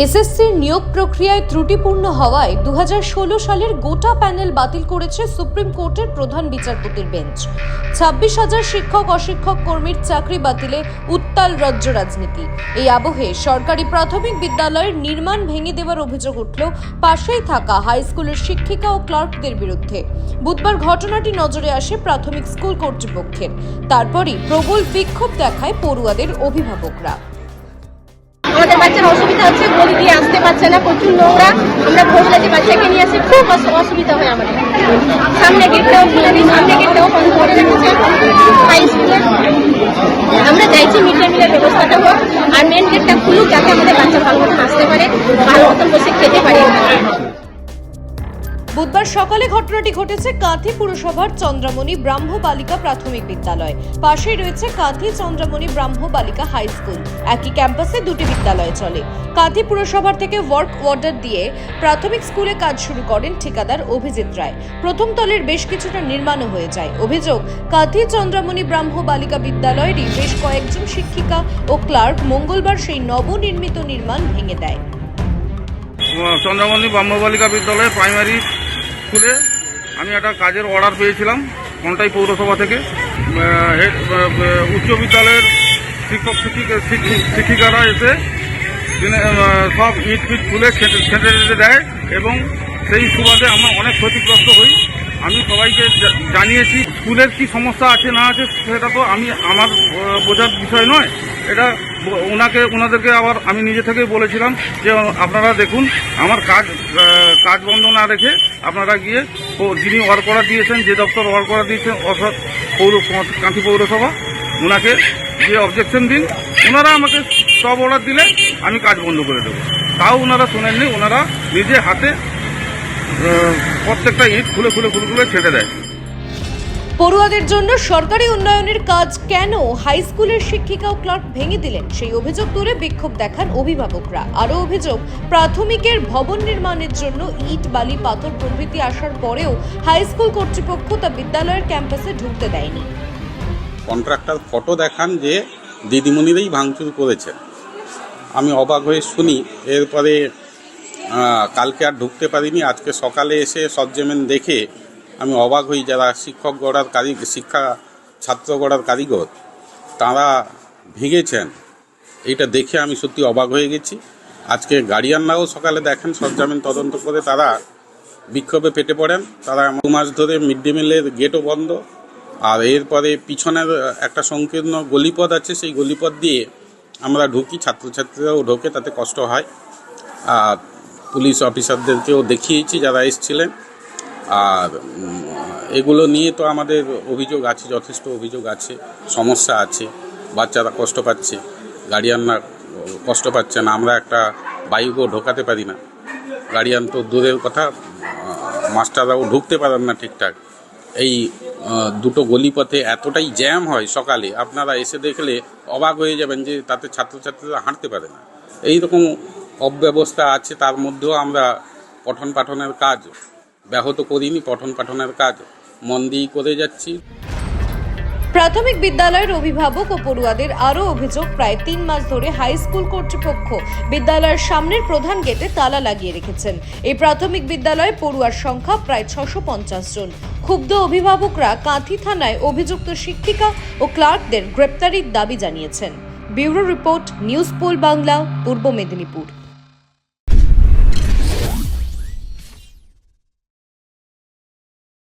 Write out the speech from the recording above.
এসএসসির নিয়োগ প্রক্রিয়ায় ত্রুটিপূর্ণ হওয়ায় দু হাজার ষোলো সালের গোটা প্যানেল বাতিল করেছে সুপ্রিম কোর্টের প্রধান বিচারপতির বেঞ্চ। ছাব্বিশ হাজার শিক্ষক, অশিক্ষক, কর্মীর চাকরি বাতিলে উত্তাল রাজ্য রাজনীতি। এই আবহে সরকারি প্রাথমিক বিদ্যালয়ের নির্মাণ ভেঙে দেওয়ার অভিযোগ উঠল পাশেই থাকা হাই স্কুলের শিক্ষিকা ও ক্লার্কদের বিরুদ্ধে। বুধবার ঘটনাটি নজরে আসে প্রাথমিক স্কুল কর্তৃপক্ষের। তারপরই প্রবল বিক্ষোভ দেখায় পড়ুয়াদের অভিভাবকরা। আমাদের বাচ্চার অসুবিধা হচ্ছে, গলি দিয়ে আসতে পারছে না, প্রচুর নোংরা। আমরা ভোরবেলা যে বাচ্চাকে নিয়ে আসি, খুব অসুবিধা হয় আমাদের। সামনে গেটটাও খুলে দিই সামনে গেটটাও বন্ধ করে রেখেছে হাই স্কুলে। আমরা চাইছি মিড ডে মিলের ব্যবস্থাটা হোক, আর মেন গেটটা খুলুক, যাতে আমাদের বাচ্চা ভালো মতন আসতে পারে, ভালো মতন বসে খেতে পারে। বুধবার সকালে ঘটনাটি ঘটেছে কাঁথি পুরসভার চন্দ্রমণি ব্রাহ্ম বালিকা প্রাথমিক বিদ্যালয়। পাশেই রয়েছে কাঁথি চন্দ্রমণি ব্রাহ্ম বালিকা হাই স্কুল। একই ক্যাম্পাসে দুটি বিদ্যালয় চলে। কাঁথি পুরসভার থেকে ওয়ার্ক অর্ডার দিয়ে প্রাথমিক স্কুলে কাজ শুরু করেন ঠিকাদার অভিজিৎ রায়। প্রথম তলের বেশ কিছুটা নির্মাণও হয়ে যায়। অভিযোগ, কাঁথি চন্দ্রমণি ব্রাহ্ম বালিকা বিদ্যালয়েরই বেশ কয়েকজন শিক্ষিকা ও ক্লার্ক মঙ্গলবার সেই নবনির্মিত নির্মাণ ভেঙে দেয়। চন্দ্রমণি ব্রহ্মবালিকা বিদ্যালয়ে প্রাইমারি স্কুলে আমি একটা কাজের অর্ডার পেয়েছিলাম কোনটাই পৌরসভা থেকে। উচ্চ বিদ্যালয়ের শিক্ষক, শিক্ষিকা- শিক্ষিকারা এসে সব ইট ফিট খুলে ছেঁটে দেয় এবং সেই সুবাদে আমরা অনেক ক্ষতিগ্রস্ত হই। আমি সবাইকে জানিয়েছি, স্কুলের কি সমস্যা আছে, না আছে, সেটা তো আমি আমার বোঝার বিষয় নয়। এটা ওনাকে, ওনাদেরকে আবার আমি নিজে থেকেই বলেছিলাম যে, আপনারা দেখুন, আমার কাজ কাজ বন্ধ না রেখে আপনারা গিয়ে যিনি অর্ডার দিয়েছেন, যে দপ্তর অর্ডার দিয়েছেন, অর্থাৎ পৌর কাঁথি পৌরসভা, ওনাকে যে অবজেকশন দিন, ওনারা আমাকে সব অর্ডার দিলে আমি কাজ বন্ধ করে দেবো। তাও ওনারা শোনেননি, ওনারা নিজে হাতে প্রত্যেকটা ইট খুলে খুলে খুলে খুলে ছেড়ে দেয়। পড়ুয়াদের জন্য সরকারি উন্নয়নের কাজ কেন হাই স্কুলের শিক্ষিকা ও ক্লার্ক ভেঙে দিলেন? সেই অভিযোগ তুলে বিক্ষোভ দেখান অভিভাবকরা। আরও অভিযোগ প্রাথমিকের ভবন নির্মাণের জন্য ইট বালি পাথর প্রভৃতি আসার পরেও হাই স্কুল কর্তৃপক্ষ তা বিদ্যালয়ের ক্যাম্পাসে ঢুকতে দেয়নি। কন্ট্রাক্টর ফটো দেখান যে দিদিমণিরাই ভাঙচুর করেছেন। আমি অবাক হয়ে শুনি এরপরে কালকে আর ঢুকতে পারিনি। আজকে সকালে এসে সজ্জেমেন দেখে আমি অবাক হই যারা শিক্ষক গড়ার কারি শিক্ষা ছাত্র গড়ার কারিগর, তারা ভেঙেছেন। এইটা দেখে আমি সত্যি অবাক হয়ে গেছি। আজকে গার্ডিয়ানরাও সকালে দেখেন সজ্জামিন তদন্ত করে তারা বিক্ষোভে পেটে পড়েন। তারা দু মাস ধরে মিড ডে মিলের গেটও বন্ধ। আর এরপরে পিছনের একটা সংকীর্ণ গলিপথ আছে, সেই গলিপথ দিয়ে আমরা ঢুকি। ছাত্রছাত্রীরাও ঢোকে, তাতে কষ্ট হয়। আর পুলিশ অফিসারদেরকেও দেখিয়েছি যারা এসেছিলেন। আর এগুলো নিয়ে তো আমাদের অভিযোগ আছে, যথেষ্ট অভিযোগ আছে, সমস্যা আছে, বাচ্চারা কষ্ট পাচ্ছে, গার্ডিয়ানরা কষ্ট পাচ্ছে না, আমরা একটা বাইকও ঢোকাতে পারি না। গার্ডিয়ান তো দূরের কথা মাস্টাররাও ঢুকতে পারেন না ঠিকঠাক। এই দুটো গলিপথে এতটাই জ্যাম হয় সকালে, আপনারা এসে দেখলে অবাক হয়ে যাবেন যে তাতে ছাত্রছাত্রীরা হাঁটতে পারে না। এই রকম অব্যবস্থা আছে, তার মধ্যেও আমরা পঠন পাঠনের কাজ, ব্যাহত করিনি পঠন পাঠনের কাজ মন দিয়েই করে যাচ্ছি। প্রাথমিক বিদ্যালয়ের অভিভাবক ও পড়ুয়াদের আরও অভিযোগ, প্রায় তিন মাস ধরে হাই স্কুল কর্তৃপক্ষ বিদ্যালয়ের সামনের প্রধান গেটে তালা লাগিয়ে রেখেছেন। এই প্রাথমিক বিদ্যালয়ে পড়ুয়ার সংখ্যা প্রায় ছশো পঞ্চাশ জন। ক্ষুব্ধ অভিভাবকরা কাঁথি থানায় অভিযুক্ত শিক্ষিকা ও ক্লার্কদের গ্রেপ্তারির দাবি জানিয়েছেন। Bureau report, news pole Bangla, Purba Medinipur.